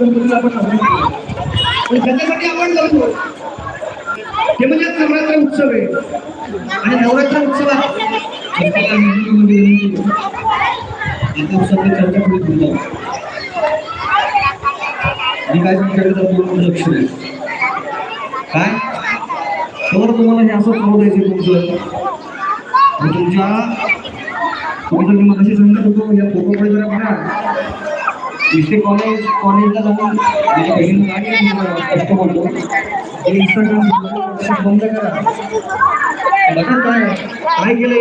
म्हणून आपण पण त्याच्यासाठी आपण जातो. ते म्हणजे नवरात्र उत्सव आहे. आणि नवरात्र उत्सव आता काय लक्ष द्या. काय? तर तुम्हाला हे असं चालू द्यायचं तुमचं. तुमच्या तुम्ही तर मी मगाशी सांगत होतो या फोटोकडे जरा बघा. इथे कॉलेज कॉलेजला जाऊन माझ्या बहिणीला कष्ट बोलतो इंस्टाग्राम बंद करा. बघा काय काय केलं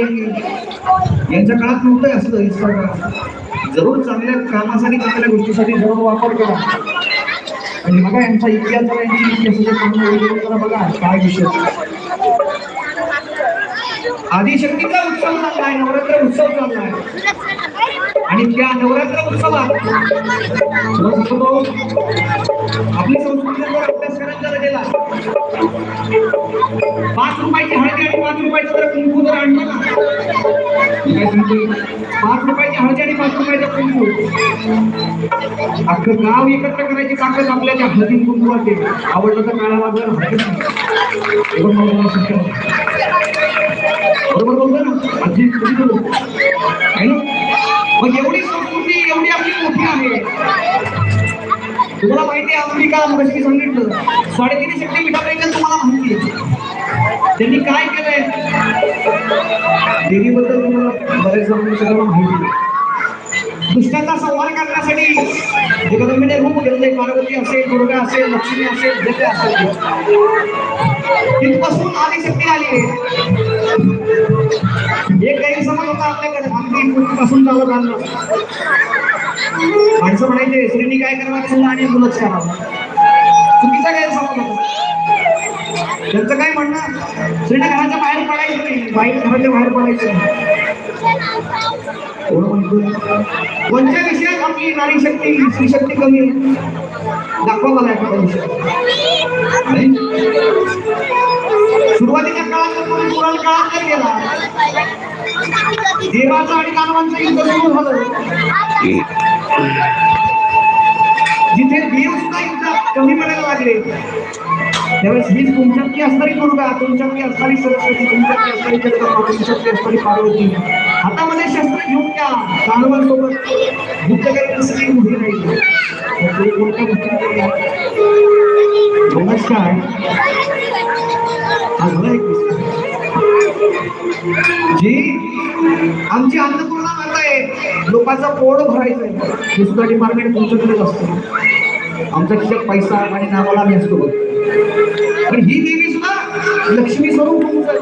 यांच्या काळात नव्हतं असलं इंस्टाग्राम जरूर चांगल्या कामासाठी चांगल्या गोष्टीसाठी जरूर वापर करा. आणि बघा यांचा इतिहास यांची बघा काय विषय. आदिशक्तीचा उत्सव चाललाय नवरात्र उत्सव चाललाय. आणि त्या नवरात्र उत्सवात आपल्या संस्कृतीवर अभ्यास करायला गेला. पाच रुपयाची हळदी आणि पाच रुपयाचा जर कुंकू जर आणलं ना पाच रुपयाची हळदी आणि पाच रुपयाचा कुंकू. अख्खं गाव एकत्र करायची ताकद आपल्या त्या हळदी कुंकवाचे आवडलं तर काळा लागलं बरोबर बोलतो ना? अगदी कधी बोलू आहे ना? मग एवढी संस्कृती एवढी आपली मोठी आहे. तुम्हाला माहिती आहे अमेरिका मग मी सांगितलं साडेतीन शक्ती पीठापैकी तुम्हाला माहिती आहे. त्यांनी काय केलंय? देवीबद्दल तुम्हाला बरेच जण सगळ्यांना माहिती आहे. दुष्टाचा संहार करण्यासाठी जगदंबीने रूप घेतले पार्वती असेल दुर्गा असेल लक्ष्मी असेल जे असेल. ते. आधी शक्ती आली एक गैरसमज होता आपल्याकडे. आमची पूर्वीपासून चालत आणलं माणसं म्हणायचे श्रीनी काय करावं आणि मुलंच करावं चुकीचा गैरसमज होता. त्यांचं काय म्हणणं? स्त्रीने घराच्या बाहेर पडायचं नाही. बाहेर घराच्या बाहेर पडायचं नाही. कोणत्या विषयात आपली नारी शक्ती स्त्री शक्ती कमी आहे दाखवा मला एखादा विषय नाही? सुरुवातीच्या काळात कोणी पुराण काळात जर गेला देवाचं आणि दानवांचं युद्ध सुरू झालं जिथे देव सुद्धा युद्धात कमी पडायला लागले त्यावेळेस हीच तुमच्यातली असणारी दुर्गा तुमच्यातली असणारी सरस्वती तुमच्यातली असणारी जगदंबा तुमच्यातली असणारी पार्वती. हातामध्ये शस्त्र घेऊन त्या सोबत युद्ध करण्यासाठी उभी राहिली. कोणत्या गोष्टी केल्या? नमस्कार हा एक जी आमची अन्नपूर्णा माता आहे लोकांचा पोट भरायचंय हे डिपार्टमेंट तुमच्याकडेच असतो आमचा खिशात पैसा आणि नावाला आम्ही असतो बघ. पण ही देवी सुद्धा लक्ष्मी स्वरूप तुमचं. आहे.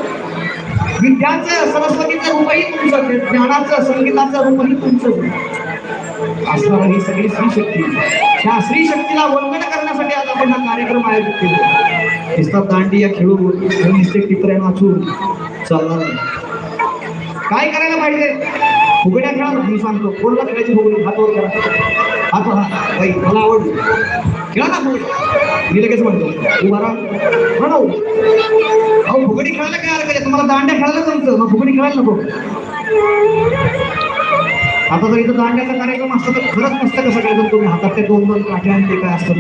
विद्याचं सरस्वतीचं रूपही तुमचं. ज्ञानाचं संगीताचं रूपही तुमचं. आहे. ही सगळी स्त्री शक्ती त्या स्त्री शक्तीला वंदन करण्यासाठी आज आपण हा कार्यक्रम आयोजित केला. नुसता दांडिया खेळून नुसते टिपऱ्या नाचून चालणार नाही. काय करायला पाहिजे? फुगड्या खेळा मी सांगतो. कोणता खेळायची फुगडी? हात करा. हात वर हात बाई मला आवड खेळा ना फुगडी मी लगेच म्हणतो तू बरा ना हो. अहो फुगडी खेळायला काय हरकत आहे? तुम्हाला दांड्या खेळायला जमतं मग फुगडी खेळायला नको. आता जर इथं दांड्याचा कार्यक्रम असतो तर खरंच मस्त कसं काय तुम्ही हातात ते दोन दोन काठ्या आणि ते काय असतं?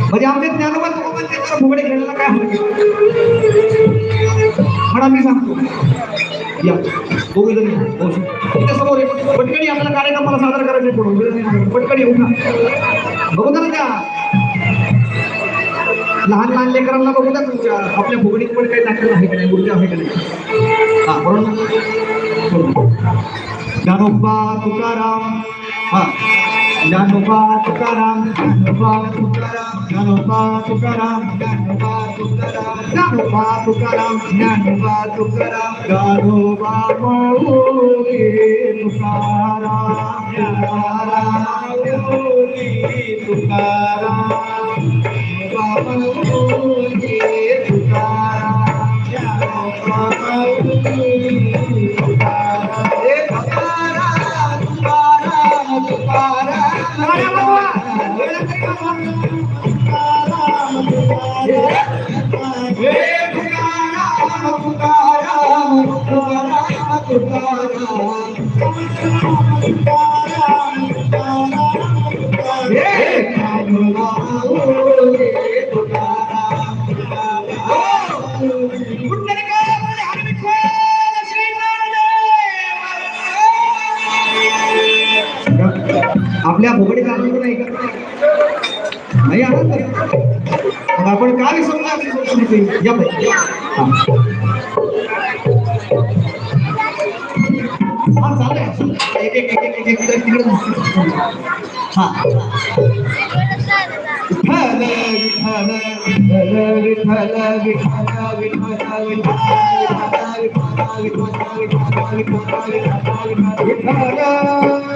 म्हणजे आमचे ज्ञानोबा तुकोबांचे तर फुगडे खेळायला काय हरकत खडा मी सांगतो. या दोघे जण समोर एक आपल्या आपला सादर करायचे पडून पुढं. नाही. पटकन येऊ बघू ना त्या. लहान लहान लेकरांना बघू ना तुमच्या. आपल्या फुगडीत पण काही दाखल आहे का नाही? ऊर्जा आहे का नाही? हा बरोबर. ज्ञानोबा तुकाराम. हा. ज्ञानोबा तुकाराम ज्ञानोबा तुकाराम ज्ञानोबा तुकाराम ज्ञानोबा ज्ञानोबा तुकाराम ज्ञानोबा तुकाराम ज्ञानोबा माऊली तुकाराम तुकाराम माऊली तुकाराम ज्ञानोबा माऊली तुकाराम ज्ञानोबा माऊली तुकाराम हे तुकाराम आपल्या भोगडे मग आपण का विसरलो आपली संस्कृती या बाई हा हा चालेल एक एक एक एक एक एक तिकडे हा विठ्ठल विठ्ठल विठ्ठल विठ्ठल विठ्ठल विठ्ठल विठ्ठल विठ्ठल